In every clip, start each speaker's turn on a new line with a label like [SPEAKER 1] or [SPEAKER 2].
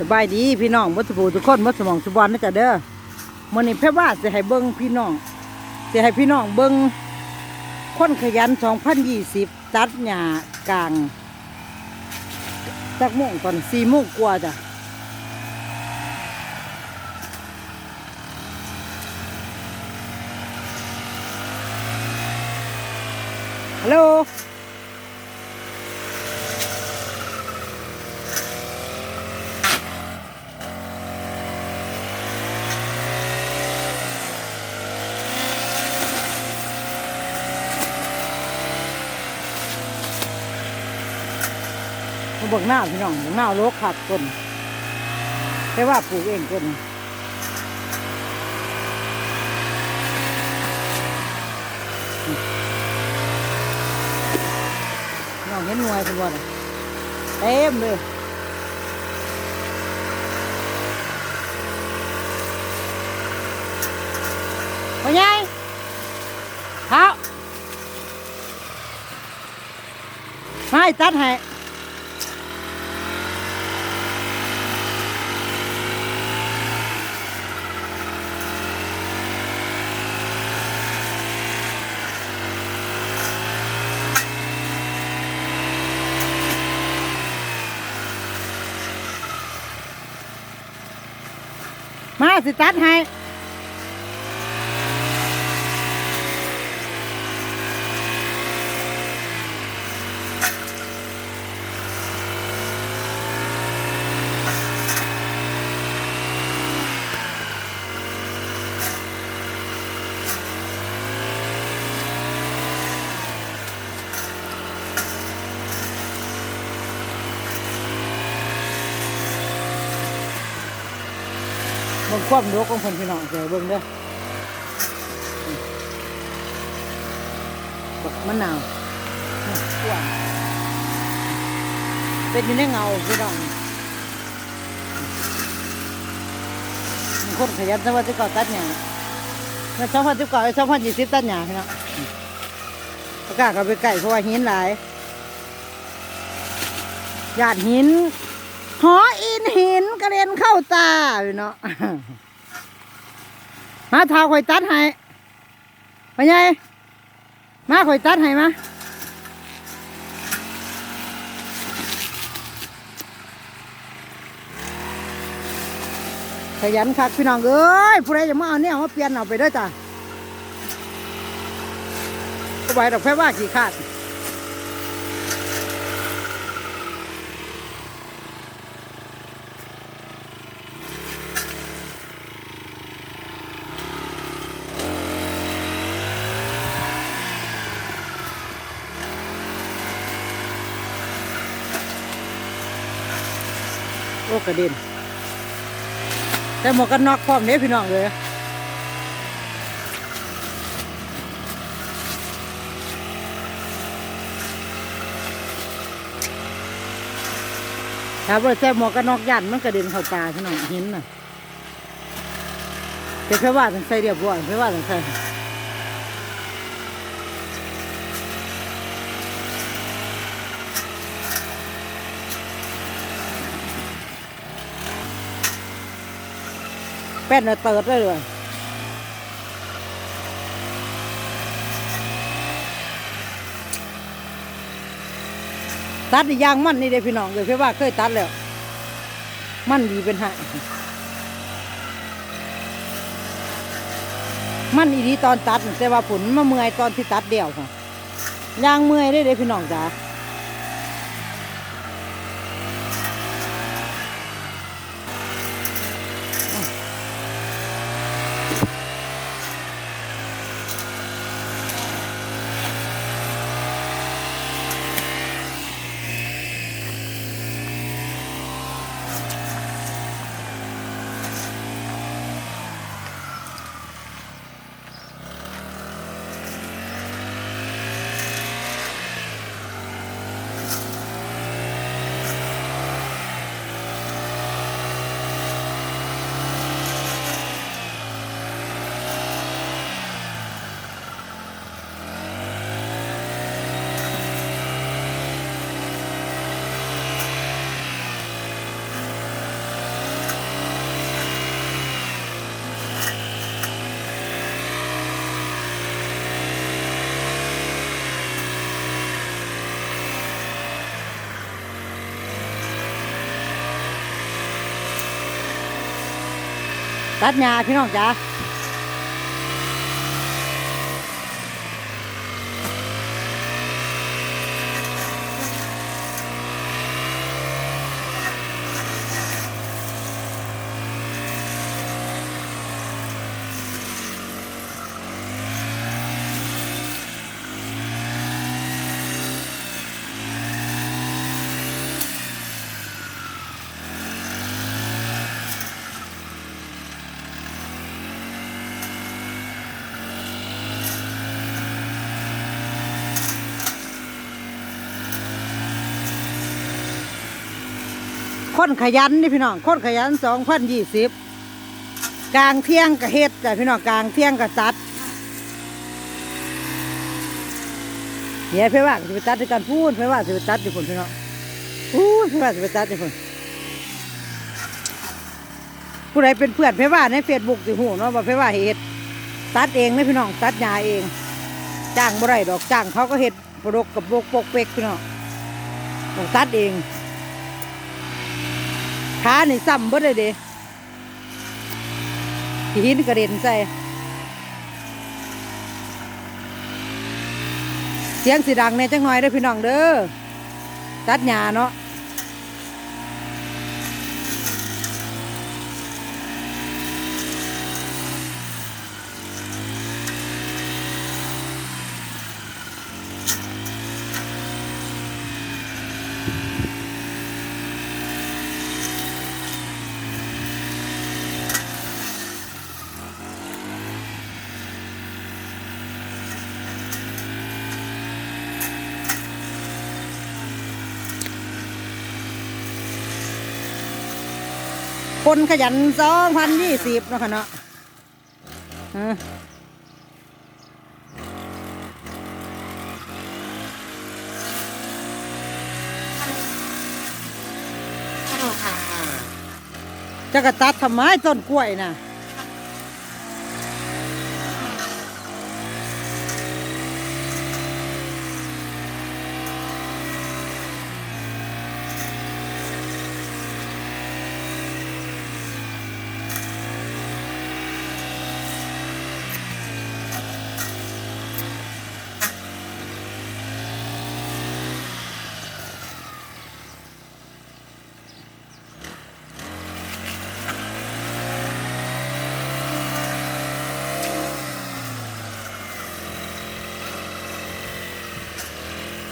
[SPEAKER 1] สบายดีพี่น้องวัตถุภูทุกคนวัตสมองสุบอนนะจ๊ะเด้อมันนี้แพ่ว่าจะให้เบิ้งพี่น้องจะให้พี่น้องเบิ้งคนขยัน2020ตัดหญ้ากลางจักโมงก่อนสี่โมงกว่าจ้ะฮัลโหล บิ่งหน้าพี่น้องบิ่งหน้าโลกขัดต้นแต่ว่าปลูกเองต้นน้องเห็นหน่วยเป็นบ่น่ะเต็มเลยพ่อใหญ่เขาให้ตัดให้ มาสิตัดให้ บิ่งความรู้ของคนพี่น้องเดี๋ยวเบิ่งเด้อบักมะนาวกว้างเป็นอยู่ในเงาพี่น้องคนขยันสวัสดิการตัดหญ้าเมื่อสองพันสิบเก้าสองพันยี่สิบตัดหญ้าพี่น้องประกาศเขาไปไก่เพราะว่าหินหลายหยาดหินหออินหิน กระเด็นเข้าตาพี่เนาะมาเท้าข่อยตัดให้ไปไงมาข่อยตัดให้มาขยันคักพี่น้องเอ้ยผู้ใดจะมาเอาเนี่ยมาเปลี่ยนเอาไปเด้วยจ้ะก็ไปดอกแค่ว่ากี่ขาด โอ้กระเด็นแต่หมวกกันน็อกพร้อมเนี้พี่น้องเลยถ้าว่าใส่หมวกกันน็อกยันมันกระเด็นเข้าตาพี่น้องเห็นน่ะแต่แค่ว่าต้งใส่เรียบร้อยแค่ว่าต้งใส่ แป้นน่ะเติร์ดได้เลยตัดยางมันนี่เด้พี่น้องเลยแค่ว่าเคยตัดแล้ว มันดีเป็นหายมันอีดีตอนตัดแต่ว่าผลมาเมื่อยตอนที่ตัดเดี่ยวค่ะยางเมื่อยได้เลยพี่น้องจ้า ตัดหญ้าพี่น้องจ้า คนขยันนี่พี่น้องคนขยันสองพันยี่สิบกลางเที่ยงกับเฮ็ดจ้ะพี่น้องกลางเที่ยงกับตัดเดี๋ยวเพื่อว่าจะไปตัดด้วยกันพูดเพื่อว่าจะไปตัดด้วยคนพี่น้องพูดเพื่อว่าจะไปตัดด้วยคนผู้ใดเป็นเพื่อนเพื่อว่าในเฟซบุ๊กสิหูเนาะว่าเพื่อว่าเฮ็ดตัดเองนะพี่น้องตัดหญ้าเอง จ้างบ่ได้ดอกจ้างเขาก็เฮ็ดปลกกับปกปกเปกพี่น้องต้องตัดเอง ขานี่ซ้ำบ่ไดเลยเด้หินกระเด็นใส่ เสียงสีดังเนี่ยจังหน่อยได้พี่น้องเด้อ ตัดหญ้าเนาะ คนขยันสองพันยี่สิบเนาะค่ะเนาะอ่าจะกระตัดทำไมต้นกล้วยน่ะ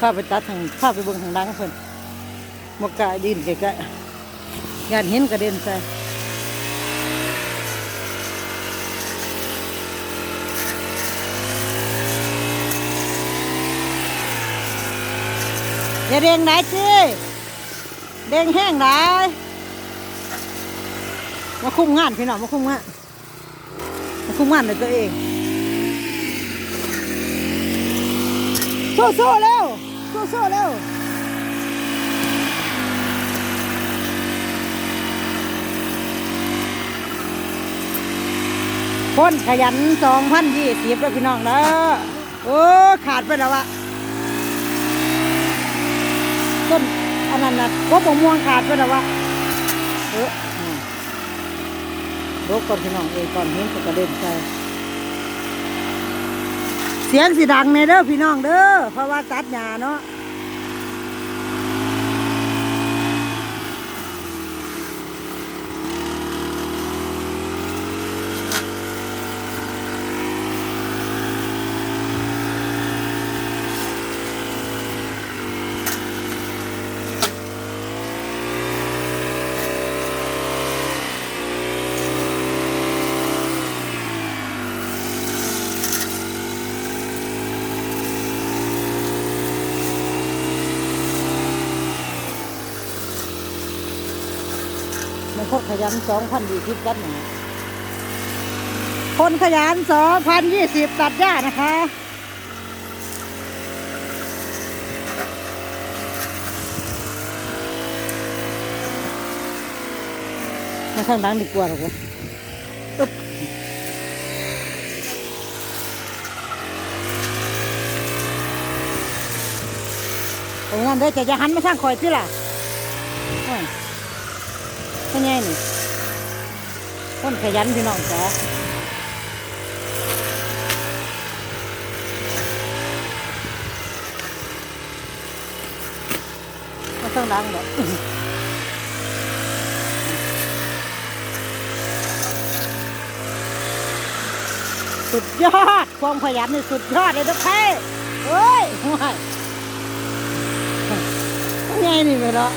[SPEAKER 1] ข้าไปตัดทางข้าไปเบิ่งทางดังเพิ่นมกกาดินใกล้ๆยานเห็นกระเด็นใส่อย่าเด้งไหนจีเด้งแห้งไหนมาคุ้มงานพี่น้องมาคุ้มงานมาคุ้มงานในตัวเองสู้ๆเร็ว สู้สู้ๆเร็วคนขยันสองพันยี่สิบแล้วพี่น้องนะโอ้ขาดไปแล้วอะต้นอันนั้นนะกบมม่วงขาดไปแล้ววะเออรบก่อนพี่น้องเองก่อนเห็นก็กระเด็นใจเสียงสิดังในเด้อพี่น้องเด้อเพราะว่าตัดหญ้าเนาะ คนขยันสองพันยี่สิบตัดหญ้าคนขยันสองพันยี่สิบตัดหญ้านะคะมาข้างหลังดีกว่าหรอกวะอึ๊บตรงนั้นเด้จะจะหันมาทางคอยสิล่ะ โอ้ยเป็นไงนี่คนขยันพี่น้องจ๋าไม่ต้องดังหรอกสุดยอด ความขยันนี่สุดยอดเลยทุกท่านเฮ้ยห่วยไงนี่ไม่รอ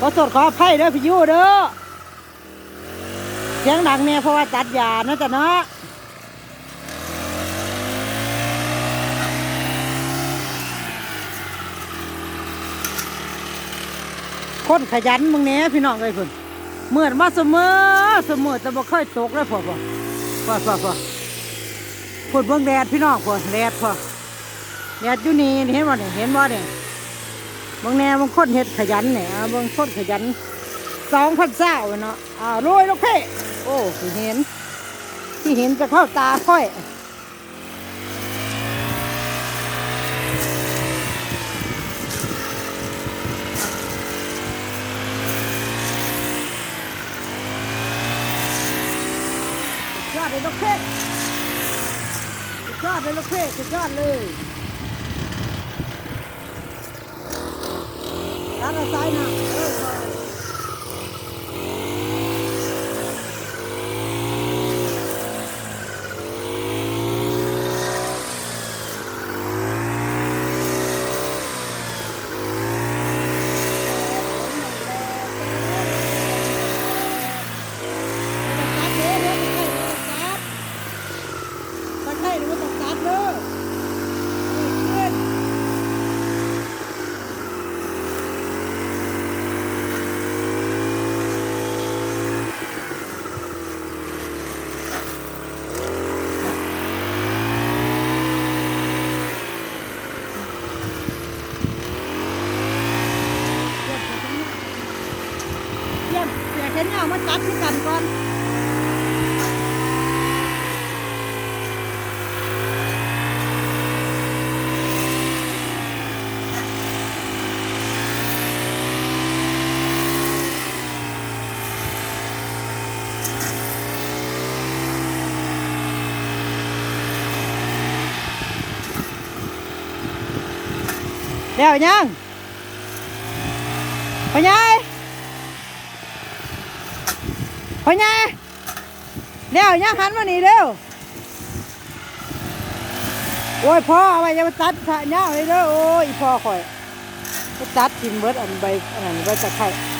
[SPEAKER 1] ขอโทษขออภัยเด้อพี่ยูเด้อเสียงดังเนี่ยเพราะว่าตัดยานะจ๊ะเนาะคนขยันมึงเนี้ยพี่น้องเลยพุ่นเหมือนมาเสมอเสมอแต่บ่ค่อยตกแล้วพอพอพอพอพอพุ่นเบิ่งแดดพี่น้องพอแดดพอแดดอยู่นี่นี่เห็นบ่เนี่ยเห็นบ่เนี่ย บางแนวบางคนเฮ็ดขยันเนี่ยบางคนขยันสองพันเจ้าเนาะอ่าโรยลูกเพ่โอ้ที่เห็น ที่เห็นจะเข้าตาค่อยยอดเลยลูกเพ่ยอดเลยลูกเพ่ยอดเลย ด้านละซ้ายนะเออตัดเลยเดี๋ยวไม่ใช่เดี๋ยวตัดไม่ใช่เดี๋ยวมันต้องตัดเลยนี่ขึ้น เยี่ยมเสียแค่นี้เอามาตัดที่กันก่อน เดี๋ยวยังไปยังพ่อใหญ่เร็วย่างหันมานี่เร็วโอ้ยพ่อเอาไปอย่าไปตัดสะย่าเลยเด้อโอ้ยพ่อข่อยตัดทิมเบิร์ดอันใบอันนั้นใบตะไคร้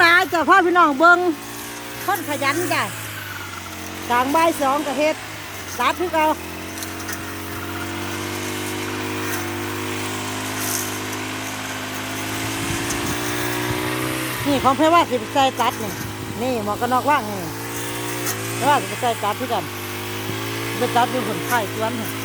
[SPEAKER 1] หลายจ้ะพ่อพี่น้องเบิงคนขยันจ้ะกลางใบสองกระเฮ็ดตัดคือเก่านี่ของเพรว่าสิบใส่ตัดนี่นี่หมอกกันอกว่างนี่เพราะว่าสิบใส่ตัดที่กันไปตัดอยู่ผลไข่สวนนี่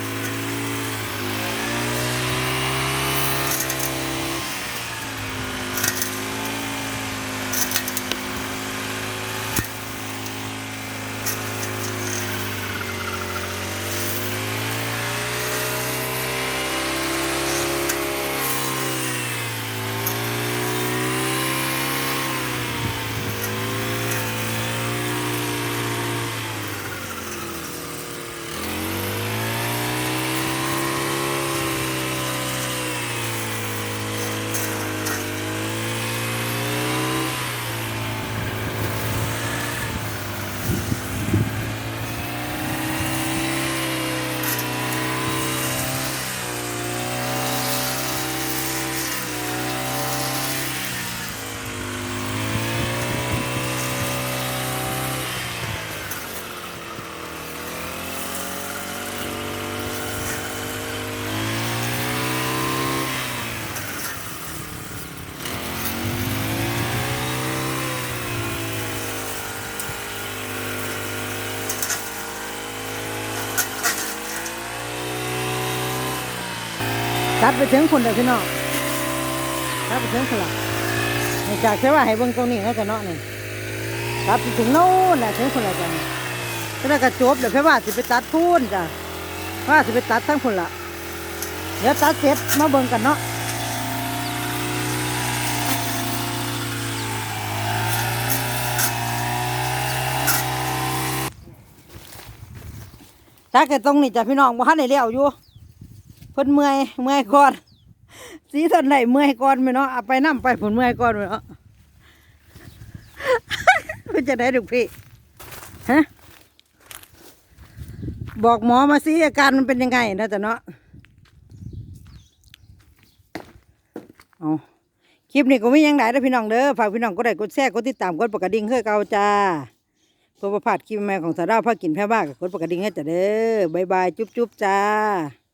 [SPEAKER 1] ตัดไปถึงคนเดียวพี่น้องตัดไปถึงคนละจากแค่ว่าให้เบิ่งตรงนี้แล้วจะเนาะนี่ตัดไปถึงโน่นแหละถึงคนละจังแล้วก็จบเดี๋ยวแค่ว่าสิไปตัดพูนจ้ะว่าสิไปตัดทั้งคนละเดี๋ยวตัดเสร็จมาเบิ่งกันเนาะตัดกันตรงนี้จ้ะพี่น้องบ่ทันได้เลี้ยวอยู่ เพิ่นเมื่อยเมื่อยก่อนสีทนไหนเมื่อยก่อนไหมเนาะเอาไปน้ำไปผลเมื่อยก่อนไหมเนาะเพิ่นจะได้ดูกพี่ฮะบอกหมอมาสิอาการมันเป็นยังไงนะจ๊ะเนาะเอาคลิปนี้ก็ไม่ยังไหนนะพี่น้องเด้อฝากพี่น้องก็ได้กดแชร์กดติดตามกดปกกระดิ่งเพื่อเกาจ้าเพื่อประพาดคลิปใหม่ของสาราภากินแพ้บ้ากับกดปกกระดิ่งให้จ้ะเด้อบายบายจุ๊บจุ๊บจ้า